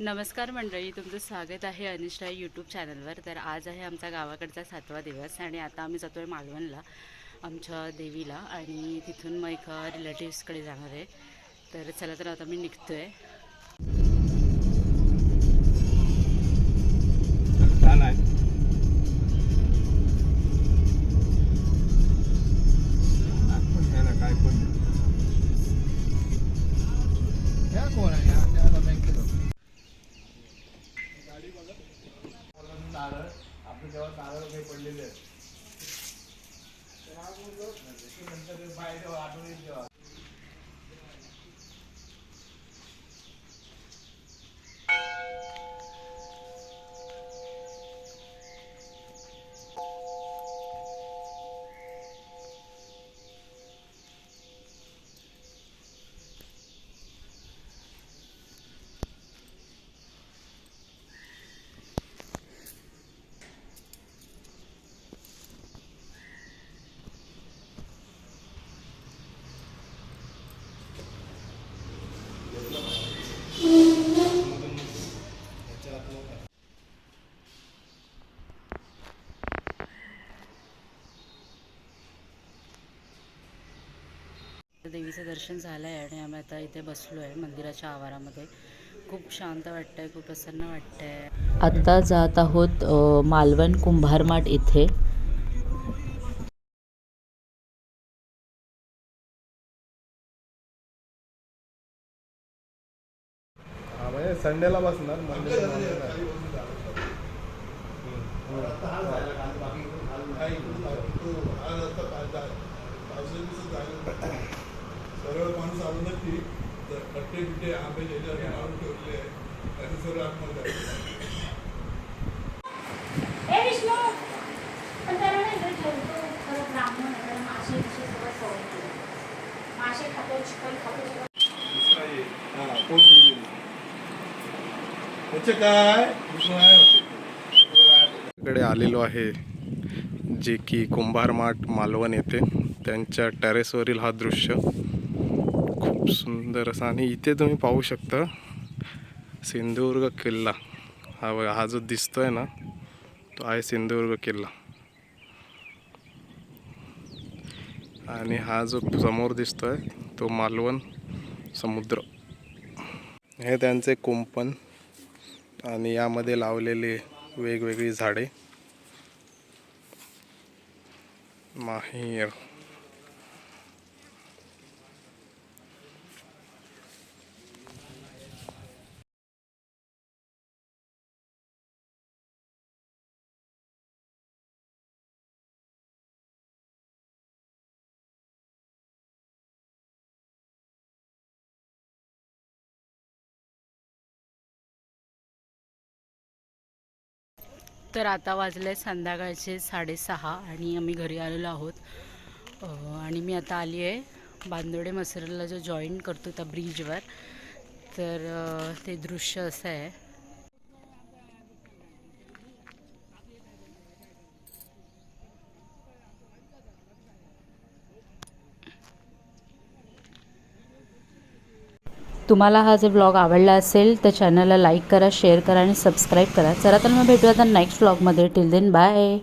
नमस्कार मंडळी तुमचं स्वागत आहे अनिष्ठा यूट्यूब चॅनलवर तर आज आहे आमचा गावाकडचा सातवा दिवस आणि आता आम्ही जातो आहे मालवणला आमच्या देवीला. आणि तिथून मग एका रिलेटिव्सकडे जाणार आहे. तर चला तर आता मी निघतो आहे. काय पण. कोण आहे? पडलेले आहेत. तर आपण बोललो, नंतर बाहेर जेव्हा आठवण येईल तेव्हा देवीचं दर्शन झालं आहे आणि आम्ही आता इथे बसलो आहे मंदिराच्या आवारामध्ये. खूप शांत वाटतंय खूप प्रसन्न वाटतंय. आत्ता जात आहोत मालवण कुंभारमाट इथे. हा म्हणजे संडेला बसणार मंडेला सरळ माणूस आलो ना की कट्टे बिट्टे आंबे ज्याच्यावर मारून ठेवलेले आहे त्याचं सगळं आतमध्ये आहे. ए विष्णू पण त्याला नाही इकडे ठेवतो खरं ब्राह्मण आहे त्याला मासे बिशे सगळं सवय नाही. मासे खातो चिकन खातो सगळं दुसरा ये. हा, पोचलेली. त्याचे काय दुसरं आहे वाटते. कडे आलेलो आहे जे की कुंभारमाट मालवण येथे त्यांच्या टेरेसवरील हा दृश्य खूप सुंदर असा. आणि इथे तुम्ही पाहू शकता सिंधुदुर्ग किल्ला. हा बघा हा जो दिसतोय ना तो आहे सिंधुदुर्ग किल्ला. आणि हा जो समोर दिसतोय तो मालवण समुद्र. हे त्यांचे कुंपण आणि यामध्ये लावलेले वेगवेगळी झाडे. माहीर. तर आता वाजले संध्याकाळचे साडेसहा आणि आम्ही घरी आलेलो आहोत. आणि मी आता आली आहे बांदोडे मसरला जो जॉईन करतो त्या ब्रिजवर तर ते दृश्य असं आहे. तुम्हाला हा जर ब्लॉग आवडला असेल तर चॅनलला लाईक करा शेअर करा आणि सबस्क्राईब करा. चला तर मग भेटूया आता नेक्स्ट ब्लॉगमध्ये टिल देन बाय